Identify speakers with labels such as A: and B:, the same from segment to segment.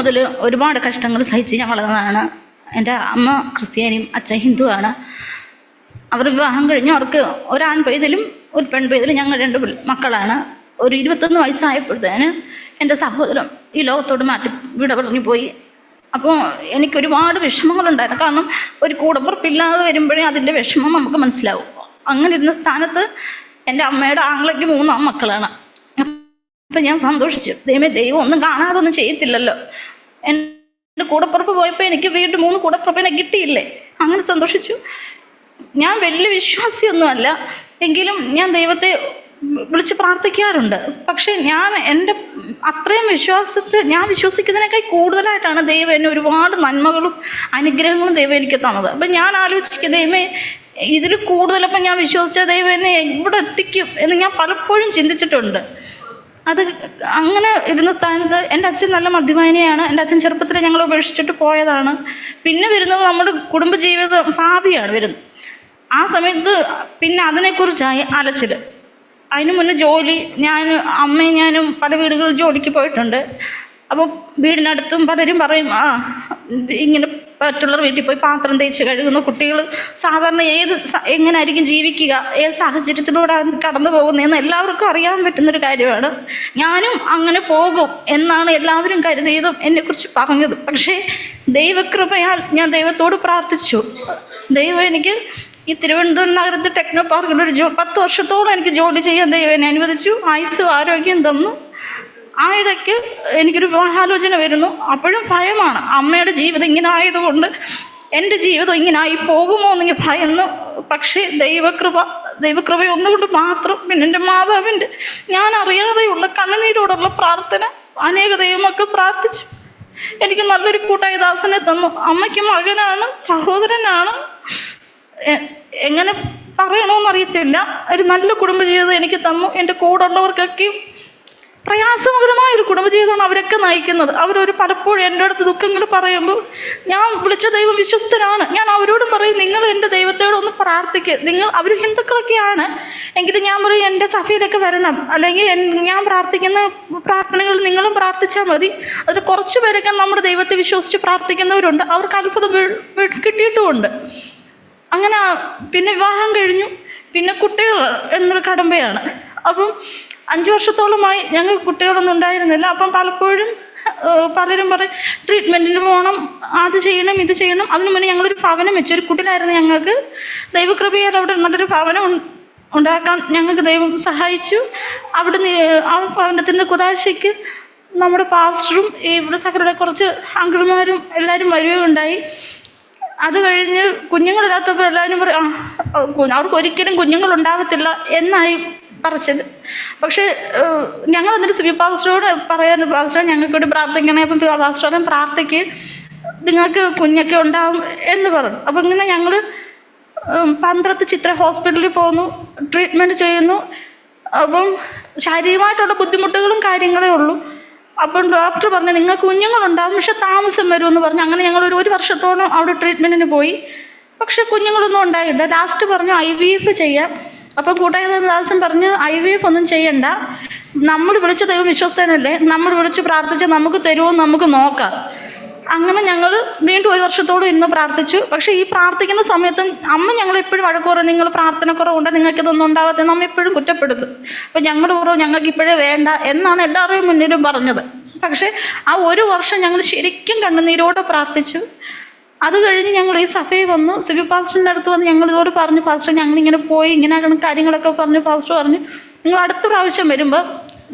A: മുതൽ ഒരുപാട് കഷ്ടങ്ങൾ സഹിച്ച് ഞാൻ വളർന്നതാണ്. എന്റെ അമ്മ ക്രിസ്ത്യാനിയും അച്ഛൻ ഹിന്ദുവാണ്. അവർ വിവാഹം കഴിഞ്ഞ് അവർക്ക് ഒരാൺ പെയ്തലും ഒരു പെൺ പെയ്തലും ഞങ്ങൾ രണ്ട് മക്കളാണ്. ഒരു ഇരുപത്തൊന്ന് വയസ്സായപ്പോഴത്തേന് എന്റെ സഹോദരൻ ഈ ലോകത്തോട് മാറ്റി വിട പറഞ്ഞു പോയി. അപ്പോൾ എനിക്ക് ഒരുപാട് വിഷമങ്ങളുണ്ടായിരുന്നു. കാരണം ഒരു കൂടപ്പുറപ്പില്ലാതെ വരുമ്പോഴേ അതിന്റെ വിഷമം നമുക്ക് മനസ്സിലാവും. അങ്ങനെ ഇരുന്ന സ്ഥാനത്ത് എന്റെ അമ്മയുടെ ആങ്ങളയ്ക്ക് മൂന്നാം മക്കളാണ്. അപ്പം ഞാൻ സന്തോഷിച്ചു. ദൈവമേ ദൈവം ഒന്നും കാണാതെ ഒന്നും ചെയ്യത്തില്ലല്ലോ. എന്റെ കൂടപ്പുറപ്പ് പോയപ്പോൾ എനിക്ക് വീണ്ടും മൂന്ന് കൂടപ്പുറപ്പിനെ കിട്ടിയില്ലേ? അങ്ങനെ സന്തോഷിച്ചു. ഞാൻ വലിയ വിശ്വാസിയൊന്നുമല്ല. എങ്കിലും ഞാൻ ദൈവത്തെ വിളിച്ച് പ്രാർത്ഥിക്കാറുണ്ട്. പക്ഷേ ഞാൻ എന്റെ അത്രയും വിശ്വാസത്തെ ഞാൻ വിശ്വസിക്കുന്നതിനേക്കാൾ കൂടുതലായിട്ടാണ് ദൈവം എന്നെ ഒരുപാട് നന്മകളും അനുഗ്രഹങ്ങളും ദൈവം എനിക്ക് തന്നത്. അപ്പം ഞാൻ ആലോചിക്കുക ദൈവമേ ഇതിൽ കൂടുതലപ്പം ഞാൻ വിശ്വസിച്ച ദൈവം എന്നെ ഇവിടെ എത്തിക്കും എന്ന് ഞാൻ പലപ്പോഴും ചിന്തിച്ചിട്ടുണ്ട്. അത് അങ്ങനെ ഇരുന്ന സ്ഥാനത്ത് എന്റെ അച്ഛൻ നല്ല മദ്യപാനിയാണ്. എന്റെ അച്ഛൻ ചെറുപ്പത്തിൽ ഞങ്ങൾ ഉപേക്ഷിച്ചിട്ട് പോയതാണ്. പിന്നെ വരുന്നത് നമ്മുടെ കുടുംബജീവിതം ഭാവിയാണ് വരുന്നത്. ആ സമയത്ത് പിന്നെ അതിനെക്കുറിച്ചായി അലച്ചിൽ അതിനു മുന്നേ ജോലി ഞാൻ അമ്മയും ഞാനും പല വീടുകളിൽ ജോലിക്ക് പോയിട്ടുണ്ട്. അപ്പോൾ വീടിനടുത്തും പലരും പറയും ആ ഇങ്ങനെ മറ്റുള്ളവർ വീട്ടിൽ പോയി പാത്രം തേച്ച് കഴുകുന്ന. കുട്ടികൾ സാധാരണ ഏത് എങ്ങനെയായിരിക്കും ജീവിക്കുക ഏത് സാഹചര്യത്തിലൂടെ കടന്നു പോകുന്നതെന്ന് എല്ലാവർക്കും അറിയാൻ പറ്റുന്നൊരു കാര്യമാണ്. ഞാനും അങ്ങനെ പോകും എന്നാണ് എല്ലാവരും കരുതിയതും എന്നെക്കുറിച്ച് പറഞ്ഞതും. പക്ഷേ ദൈവകൃപയാൽ ഞാൻ ദൈവത്തോട് പ്രാർത്ഥിച്ചു. ദൈവം എനിക്ക് ഈ തിരുവനന്തപുരം നഗരത്തിൽ ടെക്നോ പാർക്കിൽ ഒരു ജോ പത്ത് വർഷത്തോളം എനിക്ക് ജോലി ചെയ്യാൻ ദൈവം എന്നെ അനുവദിച്ചു. ആയുസ്സും ആരോഗ്യം തന്നു. ആ ഇടയ്ക്ക് എനിക്കൊരു വിവാഹാലോചന വരുന്നു. അപ്പോഴും ഭയമാണ്. അമ്മയുടെ ജീവിതം ഇങ്ങനെ ആയതുകൊണ്ട് എന്റെ ജീവിതം ഇങ്ങനെ ആയി പോകുമോ എന്നെങ്കിൽ ഭയന്നു. പക്ഷേ ദൈവകൃപ ദൈവകൃപ ഒന്നുകൊണ്ട് മാത്രം പിന്നെ എന്റെ മാതാവിന്റെ ഞാൻ അറിയാതെയുള്ള കണ്ണുനീരോടുള്ള പ്രാർത്ഥന അനേക ദൈവമൊക്കെ പ്രാർത്ഥിച്ചു. എനിക്ക് നല്ലൊരു കൂട്ടായ ദാസനെ തന്നു. അമ്മയ്ക്ക് മകനാണ് സഹോദരനാണ്. എങ്ങനെ പറയണമെന്നറിയത്തില്ല ഒരു നല്ല കുടുംബജീവിതം എനിക്ക് തന്നു. എന്റെ കൂടെ ഉള്ളവർക്കൊക്കെയും പ്രയാസകരമായ ഒരു കുടുംബജീവിതമാണ് അവരൊക്കെ നയിക്കുന്നത്. അവരൊരു പലപ്പോഴും എന്റെ അടുത്ത് ദുഃഖങ്ങൾ പറയുമ്പോൾ ഞാൻ വിളിച്ച ദൈവം വിശ്വസ്തനാണ്. ഞാൻ അവരോടും പറയും നിങ്ങൾ എന്റെ ദൈവത്തോട് ഒന്ന് പ്രാർത്ഥിക്കുക നിങ്ങൾ അവർ ഹിന്ദുക്കളൊക്കെയാണ്. എങ്കിലും ഞാൻ പറയും എന്റെ സഭയിലൊക്കെ വരണം. അല്ലെങ്കിൽ ഞാൻ പ്രാർത്ഥിക്കുന്ന പ്രാർത്ഥനകൾ നിങ്ങളും പ്രാർത്ഥിച്ചാൽ മതി. അതിൽ കുറച്ച് പേരൊക്കെ നമ്മുടെ ദൈവത്തെ വിശ്വസിച്ച് പ്രാർത്ഥിക്കുന്നവരുണ്ട്. അവർക്ക് അത്ഭുതം കിട്ടിയിട്ടുമുണ്ട്. അങ്ങനെ പിന്നെ വിവാഹം കഴിഞ്ഞു. പിന്നെ കുട്ടികൾ എന്നൊരു കടമ്പയാണ്. അപ്പം അഞ്ച് വർഷത്തോളമായി ഞങ്ങൾക്ക് കുട്ടികളൊന്നും ഉണ്ടായിരുന്നില്ല. അപ്പം പലപ്പോഴും പലരും പറയും ട്രീറ്റ്മെന്റിന് പോകണം അത് ചെയ്യണം ഇത് ചെയ്യണം. അതിന് മുന്നേ ഞങ്ങളൊരു ഭവനം വെച്ചു. ഒരു കുട്ടിലായിരുന്നു ഞങ്ങൾക്ക്. ദൈവകൃപയാൽ അവിടെ നല്ലൊരു ഭവനം ഉണ്ടാക്കാൻ ഞങ്ങൾക്ക് ദൈവം സഹായിച്ചു. അവിടെ ആ ഭവനത്തിന്റെ കുതാശയ്ക്ക് നമ്മുടെ പാസ്റ്ററും ഇവിടെ സഹരുടെ കുറച്ച് അങ്കിൾമാരും എല്ലാവരും വരികയുണ്ടായി അത് കഴിഞ്ഞ് കുഞ്ഞുങ്ങളില്ലാത്തപ്പോൾ എല്ലാവരും പറയും "ആ, കു- അവർക്ക് ഒരിക്കലും എന്നായി പറച്ചത് പക്ഷെ ഞങ്ങൾ എന്നിട്ട് സിബി പാസ്റ്ററോട് പറയാൻ പാസ്റ്റർ ഞങ്ങൾക്കൂടി പ്രാർത്ഥിക്കണേ അപ്പം പാസ്റ്ററും പ്രാർത്ഥിക്ക്. നിങ്ങൾക്ക് കുഞ്ഞൊക്കെ ഉണ്ടാവും എന്ന് പറഞ്ഞു. അപ്പം ഇങ്ങനെ ഞങ്ങൾ പന്ത്രണ്ട് ചിത്ര ഹോസ്പിറ്റലിൽ പോകുന്നു ട്രീറ്റ്മെന്റ് ചെയ്യുന്നു. അപ്പം ശാരീരികമായിട്ടുള്ള ബുദ്ധിമുട്ടുകളും കാര്യങ്ങളേ ഉള്ളൂ. അപ്പം ഡോക്ടർ പറഞ്ഞു നിങ്ങൾക്ക് കുഞ്ഞുങ്ങളുണ്ടാവും പക്ഷെ താമസം വരുമെന്ന് പറഞ്ഞു. അങ്ങനെ ഞങ്ങൾ ഒരു ഒരു വർഷത്തോളം അവിടെ ട്രീറ്റ്മെന്റിന് പോയി. പക്ഷെ കുഞ്ഞുങ്ങളൊന്നും ഉണ്ടായില്ല. ലാസ്റ്റ് പറഞ്ഞു ഐ വി എഫ് ചെയ്യാം. അപ്പം കൂട്ടായദാസൻ പറഞ്ഞു ഐ വി എഫ് ഒന്നും ചെയ്യണ്ട. നമ്മൾ വിളിച്ച ദൈവം വിശ്വസ്തനല്ലേ? നമ്മൾ വിളിച്ച് പ്രാർത്ഥിച്ച് നമുക്ക് തരുമോ നമുക്ക് നോക്കാം. അങ്ങനെ ഞങ്ങൾ വീണ്ടും ഒരു വർഷത്തോളം ഇന്ന് പ്രാർത്ഥിച്ചു. പക്ഷേ ഈ പ്രാർത്ഥിക്കുന്ന സമയത്തും അമ്മ ഞങ്ങൾ എപ്പോഴും വഴക്ക് പറയും നിങ്ങൾ പ്രാർത്ഥന കുറവുണ്ട് നിങ്ങൾക്ക് ഇതൊന്നും ഉണ്ടാവാത്ത നമ്മ എപ്പോഴും കുറ്റപ്പെടുത്തും. അപ്പം ഞങ്ങൾ കുറവ് ഞങ്ങൾക്ക് ഇപ്പോഴേ വേണ്ട എന്നാണ് എല്ലാവരുടെയും മുന്നിലും പറഞ്ഞത്. പക്ഷേ ആ ഒരു വർഷം ഞങ്ങൾ ശരിക്കും കണ്ണുനീരോടെ പ്രാർത്ഥിച്ചു. അത് കഴിഞ്ഞ് ഞങ്ങൾ ഈ സഫയിൽ വന്നു. സിബി പാസ്റ്ററിന്റെ അടുത്ത് വന്ന് ഞങ്ങൾ ഇതോട് പറഞ്ഞു പാസ്റ്റർ ഞങ്ങൾ ഇങ്ങനെ പോയി ഇങ്ങനെ കാര്യങ്ങളൊക്കെ പറഞ്ഞു. പാസ്റ്റർ പറഞ്ഞു നിങ്ങൾ അടുത്ത പ്രാവശ്യം വരുമ്പോൾ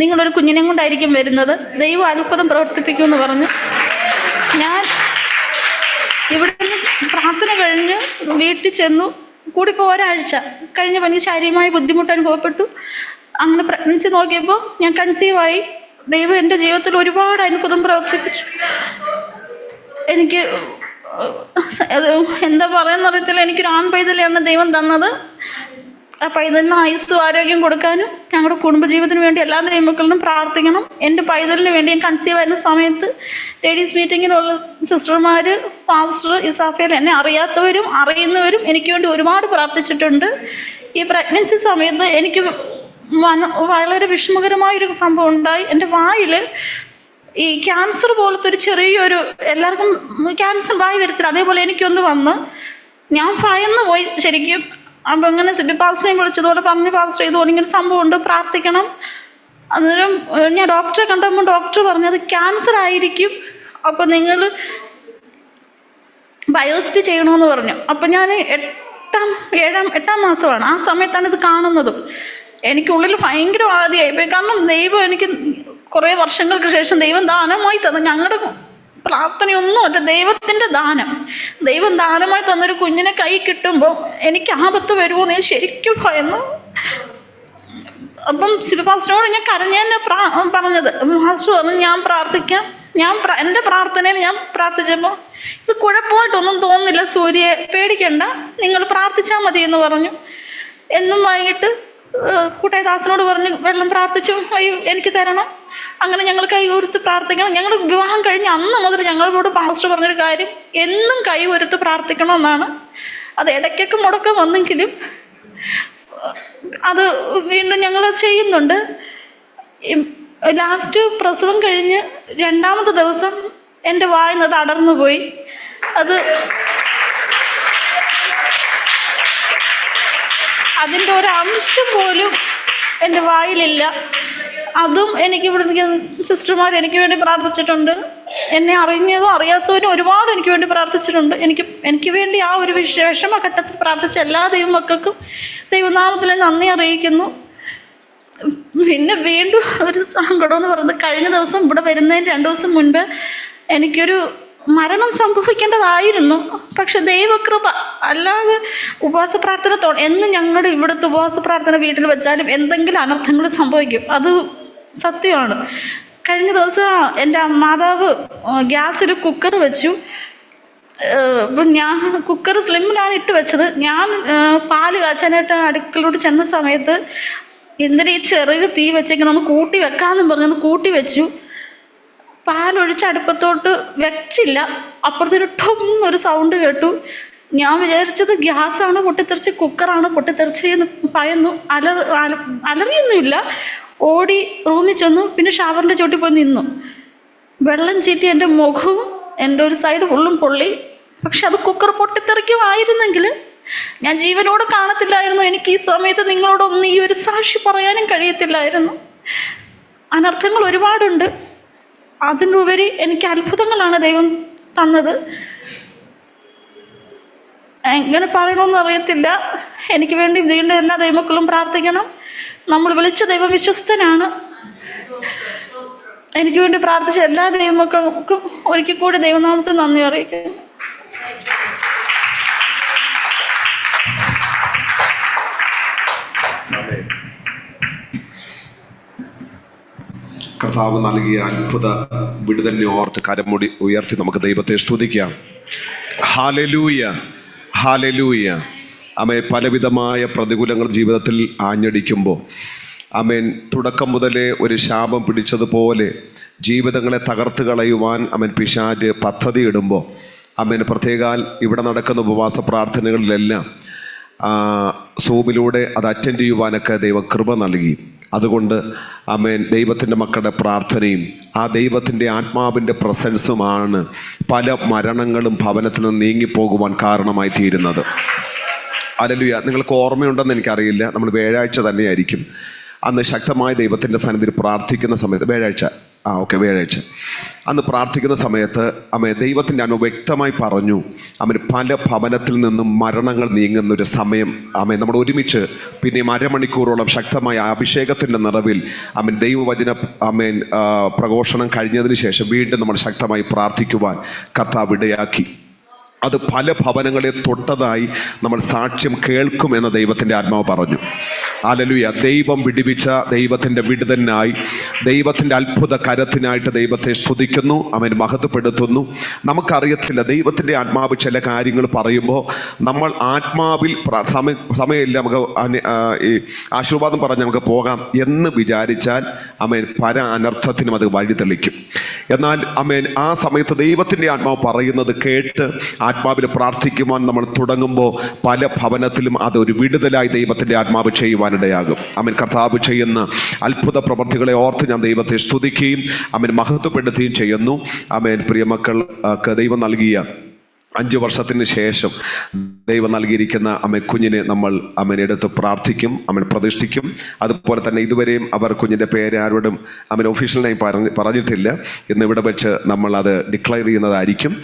A: നിങ്ങളൊരു കുഞ്ഞിനെ കൊണ്ടായിരിക്കും വരുന്നത്. ദൈവം അത്ഭുതം പ്രവർത്തിപ്പിക്കുമെന്ന് പറഞ്ഞു. ഞാൻ ഇവിടെ പ്രാർത്ഥന കഴിഞ്ഞ് വീട്ടിൽ ചെന്നു. കൂടി ഒരാഴ്ച കഴിഞ്ഞ പനി ശാരീരികമായ ബുദ്ധിമുട്ട് അനുഭവപ്പെട്ടു അങ്ങനെ പ്രഗ്നൻസി നോക്കിയപ്പോൾ ഞാൻ കൺസീവായി ദൈവം എന്റെ ജീവിതത്തിൽ ഒരുപാട് അത്ഭുതം പ്രവർത്തിപ്പിച്ചു. എനിക്ക് അത് എന്താ പറയുന്നറിയത്തില്ല എനിക്കൊരു ആൺ പൈതലാണ് ദൈവം തന്നത്. ആ പൈതലിന് ആയുസ്സും ആരോഗ്യം കൊടുക്കാനും ഞങ്ങളുടെ കുടുംബജീവിതത്തിന് വേണ്ടി എല്ലാ ദൈവമക്കളിലും പ്രാർത്ഥിക്കണം. എന്റെ പൈതലിന് വേണ്ടി ഞാൻ കൺസീവ് ആയിരുന്ന സമയത്ത് ലേഡീസ് മീറ്റിങ്ങിലുള്ള സിസ്റ്റർമാർ പാസ്റ്റർ ഇസാഫിയൽ എന്നെ അറിയാത്തവരും അറിയുന്നവരും എനിക്ക് വേണ്ടി ഒരുപാട് പ്രാർത്ഥിച്ചിട്ടുണ്ട്. ഈ പ്രഗ്നൻസി സമയത്ത് എനിക്ക് വളരെ വിഷമകരമായൊരു സംഭവം ഉണ്ടായി. എന്റെ വായിൽ ഈ ക്യാൻസർ പോലത്തെ ഒരു ചെറിയൊരു എല്ലാവർക്കും ക്യാൻസർ വായി വരത്തില്ല. അതേപോലെ എനിക്കൊന്ന് വന്ന് ഞാൻ ഭയന്ന് പോയി. ശരിക്കും അപ്പം അങ്ങനെ പാസ്റ്ററിനെ വിളിച്ചതുപോലെ പറഞ്ഞ് പാസ്റ്റർ ഇതുപോലെ ഇങ്ങനെ സംഭവം ഉണ്ട്. പ്രാർത്ഥിക്കണം. അന്നേരം ഞാൻ ഡോക്ടറെ കണ്ടപ്പോൾ ഡോക്ടർ പറഞ്ഞത് ക്യാൻസർ ആയിരിക്കും. അപ്പം നിങ്ങൾ ബയോസ്പി ചെയ്യണമെന്ന് പറഞ്ഞു. അപ്പം ഞാൻ എട്ടാം ഏഴാം എട്ടാം മാസമാണ്. ആ സമയത്താണ് ഇത് കാണുന്നതും. എനിക്കുള്ളിൽ ഭയങ്കര ആദ്യമായി കാരണം ദൈവം എനിക്ക് കുറേ വർഷങ്ങൾക്ക് ശേഷം ദൈവം ദാനമായി തന്നു ഞങ്ങളുടെ പ്രാർത്ഥനയൊന്നുമല്ല ദൈവത്തിന്റെ ദാനം. ദൈവം ദാനമായി തന്നൊരു കുഞ്ഞിനെ കൈ കിട്ടുമ്പോൾ എനിക്ക് ആപത്ത് വരുമോ നീ ശരിക്കും ഭയന്നു. അപ്പം ശിവപാസ്റ്ററോട് ഞാൻ കരഞ്ഞെന്നെ പ്രാ പറഞ്ഞത് പാസ്റ്റർ പറഞ്ഞു ഞാൻ പ്രാർത്ഥിക്കാം. ഞാൻ എന്റെ പ്രാർത്ഥനയിൽ ഞാൻ പ്രാർത്ഥിച്ചപ്പോൾ ഇത് കുഴപ്പമായിട്ടൊന്നും തോന്നുന്നില്ല സൂര്യയെ പേടിക്കണ്ട നിങ്ങൾ പ്രാർത്ഥിച്ചാൽ മതി എന്ന് പറഞ്ഞു. എന്നും വൈകിട്ട് കൂട്ടായദാസനോട് പറഞ്ഞ് വെള്ളം പ്രാർത്ഥിച്ചു എനിക്ക് തരണം. അങ്ങനെ ഞങ്ങൾ കൈ ഉയർത്തി പ്രാർത്ഥിക്കണം. ഞങ്ങൾ വിവാഹം കഴിഞ്ഞ് അന്ന് മുതൽ ഞങ്ങളോട് പാസ്റ്റർ പറഞ്ഞൊരു കാര്യം എന്നും കൈ പ്രാർത്ഥിക്കണമെന്നാണ്. അത് ഇടയ്ക്കൊക്കെ മുടക്കം വന്നെങ്കിലും അത് വീണ്ടും ഞങ്ങൾ ചെയ്യുന്നുണ്ട്. ലാസ്റ്റ് പ്രസവം കഴിഞ്ഞ് രണ്ടാമത്തെ ദിവസം എന്റെ വായിന്നത് അടർന്നു പോയി അത് അതിന്റെ ഒരു അംശം പോലും എന്റെ വായിലില്ല. അതും എനിക്ക് ഇവിടെ സിസ്റ്റർമാർ എനിക്ക് വേണ്ടി പ്രാർത്ഥിച്ചിട്ടുണ്ട്. എന്നെ അറിഞ്ഞതും അറിയാത്തവരും ഒരുപാട് എനിക്ക് വേണ്ടി പ്രാർത്ഥിച്ചിട്ടുണ്ട്. എനിക്ക് എനിക്ക് വേണ്ടി ആ ഒരു വിഷ വിഷമഘട്ടത്തിൽ പ്രാർത്ഥിച്ച എല്ലാ ദൈവമക്കൾക്കും ദൈവനാമത്തിൽ നന്ദി അറിയിക്കുന്നു. പിന്നെ വീണ്ടും ഒരു സങ്കടം എന്ന് പറയുന്നത് കഴിഞ്ഞ ദിവസം ഇവിടെ വരുന്നതിന് രണ്ട് ദിവസം മുൻപ് എനിക്കൊരു മരണം സംഭവിക്കേണ്ടതായിരുന്നു. പക്ഷെ ദൈവകൃപ അല്ലാതെ ഉപവാസ പ്രാർത്ഥന എന്ന് ഞങ്ങളുടെ ഇവിടുത്തെ ഉപവാസ പ്രാർത്ഥന വീട്ടിൽ വെച്ചാലും എന്തെങ്കിലും അനർത്ഥങ്ങൾ സംഭവിക്കും. അത് സത്യമാണ്. കഴിഞ്ഞ ദിവസം എന്റെ മാതാവ് ഗ്യാസിൽ കുക്കർ വെച്ചു. ഇപ്പം ഞാൻ കുക്കർ സ്ലിമ്മിലാണ് ഇട്ട് വെച്ചത്. ഞാൻ പാൽ കാച്ചാനായിട്ട് അടുക്കളോട് ചെന്ന സമയത്ത് എന്തിനാ ഈ ചെറിയ തീ വെച്ചെങ്കിൽ ഒന്ന് കൂട്ടി വെക്കാമെന്നും പറഞ്ഞൊന്ന് കൂട്ടി വെച്ചു. പാലൊഴിച്ച് അടുപ്പത്തോട്ട് വെച്ചില്ല. അപ്പുറത്തൊരു ടൊം ഒരു സൗണ്ട് കേട്ടു. ഞാൻ വിചാരിച്ചത് ഗ്യാസാണ് പൊട്ടിത്തെറിച്ച് കുക്കറാണ് പൊട്ടിത്തെറിച്ചെന്ന് ഭയന്നു അലർ അല അലറിയൊന്നുമില്ല. ഓടി റൂമിൽ ചെന്നു പിന്നെ ഷവറിന്റെ ചോട്ടിൽ പോയി നിന്നു. വെള്ളം ചീറ്റി എന്റെ മുഖവും എന്റെ ഒരു സൈഡ് ഫുള്ളും പൊള്ളി. പക്ഷെ അത് കുക്കർ പൊട്ടിത്തെറിക്കുമായിരുന്നെങ്കിൽ ഞാൻ ജീവനോട് കാണത്തില്ലായിരുന്നു. എനിക്ക് ഈ സമയത്ത് നിങ്ങളോടൊന്നും ഈ ഒരു സാക്ഷി പറയാനും കഴിയത്തില്ലായിരുന്നു. അനർത്ഥങ്ങൾ ഒരുപാടുണ്ട്. അതിനുപരി എനിക്ക് അത്ഭുതങ്ങളാണ് ദൈവം തന്നത്. എങ്ങനെ പറയണമെന്ന് അറിയത്തില്ല. എനിക്ക് വേണ്ടി വീണ്ടും എല്ലാ ദൈവമക്കളും പ്രാർത്ഥിക്കണം. നമ്മൾ വിളിച്ച ദൈവം വിശ്വസ്തനാണ്. എനിക്ക് വേണ്ടി പ്രാർത്ഥിച്ച എല്ലാ ദൈവമക്കൾക്കും ഒരിക്കൽ കൂടി ദൈവനാമത്തിൽ നന്ദി അറിയിക്കുന്നു.
B: കർത്താവ് നൽകിയ അത്ഭുത വിടുതലിനെ ഓർത്ത് കരമുടി ഉയർത്തി നമുക്ക് ദൈവത്തെ സ്തുതിക്കാം. ഹാലലൂയ ഹാലലൂയ അമേ പലവിധമായ പ്രതികൂലങ്ങൾ ജീവിതത്തിൽ ആഞ്ഞടിക്കുമ്പോൾ അമേൻ തുടക്കം മുതലേ ഒരു ശാപം പിടിച്ചതുപോലെ ജീവിതങ്ങളെ തകർത്ത് കളയുവാൻ അമൻ പിശാജ് പദ്ധതി ഇടുമ്പോൾ അമേൻ പ്രത്യേകാൽ ഇവിടെ നടക്കുന്ന ഉപവാസ പ്രാർത്ഥനകളിലെല്ലാം സൂമിലൂടെ അത് അറ്റൻഡ് ചെയ്യുവാനൊക്കെ ദൈവം കൃപ നൽകി. അതുകൊണ്ട് അമേൻ ദൈവത്തിന്റെ മക്കളുടെ പ്രാർത്ഥനയും ആ ദൈവത്തിന്റെ ആത്മാവിന്റെ പ്രസൻസുമാണ് പല മരണങ്ങളും ഭവനത്തിൽ നിന്ന് നീങ്ങിപ്പോകുവാൻ കാരണമായി തീരുന്നത്. അലലുയ നിങ്ങൾക്ക് ഓർമ്മയുണ്ടെന്ന് എനിക്കറിയില്ല. നമ്മൾ വ്യാഴാഴ്ച തന്നെയായിരിക്കും. അന്ന് ശക്തമായ ദൈവത്തിന്റെ സന്നിധിയിൽ പ്രാർത്ഥിക്കുന്ന സമയത്ത് വ്യാഴാഴ്ച. ആ ഓക്കെ വ്യാഴാഴ്ച. അന്ന് പ്രാർത്ഥിക്കുന്ന സമയത്ത് അമ്മ ദൈവത്തിന്റെ അമ്മ വ്യക്തമായി പറഞ്ഞു അമ്മ പല ഭവനത്തിൽ നിന്നും മരണങ്ങൾ നീങ്ങുന്ന ഒരു സമയം അമ്മ നമ്മൾ ഒരുമിച്ച് പിന്നെയും അരമണിക്കൂറോളം ശക്തമായ അഭിഷേകത്തിന്റെ നിറവിൽ അമ്മൻ ദൈവവചന അമ്മേൻ പ്രഘോഷണം കഴിഞ്ഞതിന് ശേഷം വീണ്ടും നമ്മൾ ശക്തമായി പ്രാർത്ഥിക്കുവാൻ കർത്താവ് ഇടയാക്കി. അത് പല ഭവനങ്ങളെ തൊട്ടതായി നമ്മൾ സാക്ഷ്യം കേൾക്കും എന്ന ദൈവത്തിന്റെ ആത്മാവ് പറഞ്ഞു. അലലുയ ദൈവം വിടിവിച്ച ദൈവത്തിന്റെ വിടുതനായി ദൈവത്തിന്റെ അത്ഭുത കരത്തിനായിട്ട് ദൈവത്തെ സ്തുതിക്കുന്നു അവൻ മഹത്വപ്പെടുത്തുന്നു. നമുക്കറിയത്തില്ല ദൈവത്തിന്റെ ആത്മാവ് ചില കാര്യങ്ങൾ പറയുമ്പോൾ നമ്മൾ ആത്മാവിൽ സമയമില്ല നമുക്ക് ഈ ആശീർവാദം പറഞ്ഞ് നമുക്ക് പോകാം എന്ന് വിചാരിച്ചാൽ അമേൻ പര അനർത്ഥത്തിനും അത് വഴിതെളിക്കും. എന്നാൽ അമേൻ ആ സമയത്ത് ദൈവത്തിന്റെ ആത്മാവ് പറയുന്നത് കേട്ട് ആ ആത്മാവിൽ പ്രാർത്ഥിക്കുവാൻ നമ്മൾ തുടങ്ങുമ്പോൾ പല ഭവനത്തിലും അതൊരു വിടുതലായി ദൈവത്തിന്റെ ആത്മാവ് ചെയ്യുവാനിടയാകും. അമൻ. കർത്താവ് ചെയ്യുന്ന അത്ഭുത പ്രവർത്തികളെ ഓർത്ത് ഞാൻ ദൈവത്തെ സ്തുതിക്കുകയും അമൻ മഹത്വപ്പെടുത്തുകയും ചെയ്യുന്നു. അമേൻ. പ്രിയമക്കൾക്ക് ദൈവം നൽകിയ അഞ്ച് വർഷത്തിന് ശേഷം ദൈവം നൽകിയിരിക്കുന്ന അമ്മ കുഞ്ഞിനെ നമ്മൾ അമ്മനെടുത്ത് പ്രാർത്ഥിക്കും അമ്മൻ പ്രതിഷ്ഠിക്കും. അതുപോലെ തന്നെ ഇതുവരെയും അവർ കുഞ്ഞിന്റെ പേര് ആരോടും അമ്മൻ ഒഫീഷ്യലായി പറഞ്ഞ് പറഞ്ഞിട്ടില്ല. ഇന്ന് ഇവിടെ വെച്ച് നമ്മൾ അത് ഡിക്ലെയർ ചെയ്യുന്നതായിരിക്കും.